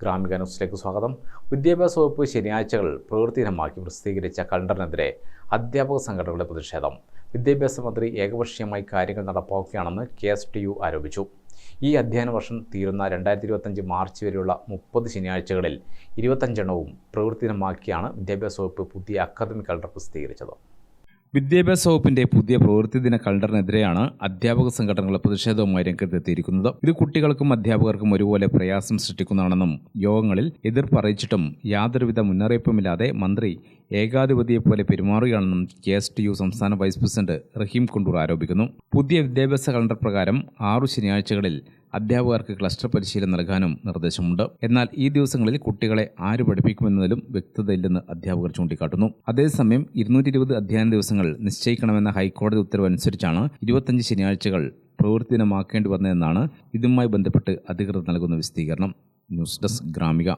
ഗ്രാമിക ന്യൂസിലേക്ക് സ്വാഗതം. വിദ്യാഭ്യാസ വകുപ്പ് ശനിയാഴ്ചകൾ പ്രവൃത്തിദിനമാക്കി പ്രസിദ്ധീകരിച്ച കലണ്ടറിനെതിരെ അധ്യാപക സംഘടനകളുടെ പ്രതിഷേധം. വിദ്യാഭ്യാസ മന്ത്രി ഏകപക്ഷീയമായി കാര്യങ്ങൾ നടപ്പാക്കുകയാണെന്ന് കെ എസ് ടി യു ആരോപിച്ചു. ഈ അധ്യയന വർഷം തീരുന്ന രണ്ടായിരത്തി ഇരുപത്തഞ്ച് മാർച്ച് വരെയുള്ള മുപ്പത് ശനിയാഴ്ചകളിൽ ഇരുപത്തഞ്ചെണ്ണവും പ്രവൃത്തിദിനമാക്കിയാണ് വിദ്യാഭ്യാസ വകുപ്പ് പുതിയ അക്കാദമിക് കലണ്ടർ പ്രസിദ്ധീകരിച്ചത്. വിദ്യാഭ്യാസ വകുപ്പിന്റെ പുതിയ പ്രവൃത്തി ദിന കലണ്ടറിനെതിരെയാണ് അധ്യാപക സംഘടനകൾ പ്രതിഷേധവുമായി രംഗത്തെത്തിയിരിക്കുന്നത്. ഇത് കുട്ടികൾക്കും അധ്യാപകർക്കും ഒരുപോലെ പ്രയാസം സൃഷ്ടിക്കുന്നതാണെന്നും യോഗങ്ങളിൽ എതിർപ്പ് അറിയിച്ചിട്ടും യാതൊരുവിധ മുന്നറിയിപ്പുമില്ലാതെ മന്ത്രി ഏകാധിപതിയെ പോലെ പെരുമാറുകയാണെന്നും കെ എസ് ടി യു സംസ്ഥാന വൈസ് പ്രസിഡന്റ് റഹീം കുണ്ടൂർ ആരോപിക്കുന്നു. പുതിയ വിദ്യാഭ്യാസ കലണ്ടർ പ്രകാരം ആറു ശനിയാഴ്ചകളിൽ അധ്യാപകർക്ക് ക്ലസ്റ്റർ പരിശീലനം നൽകാനും നിർദ്ദേശമുണ്ട്. എന്നാൽ ഈ ദിവസങ്ങളിൽ കുട്ടികളെ ആര് പഠിപ്പിക്കുമെന്നതിലും വ്യക്തതയില്ലെന്ന് അധ്യാപകർ ചൂണ്ടിക്കാട്ടുന്നു. അതേസമയം ഇരുന്നൂറ്റി ഇരുപത് അധ്യയന ദിവസങ്ങൾ നിശ്ചയിക്കണമെന്ന ഹൈക്കോടതി ഉത്തരവ് അനുസരിച്ചാണ് ഇരുപത്തഞ്ച് ശനിയാഴ്ചകൾ പ്രവൃത്തി ദിനമാക്കേണ്ടി വന്നതെന്നാണ് ഇതുമായി ബന്ധപ്പെട്ട് അധികൃതർ നൽകുന്ന വിശദീകരണം. News desk Gramika.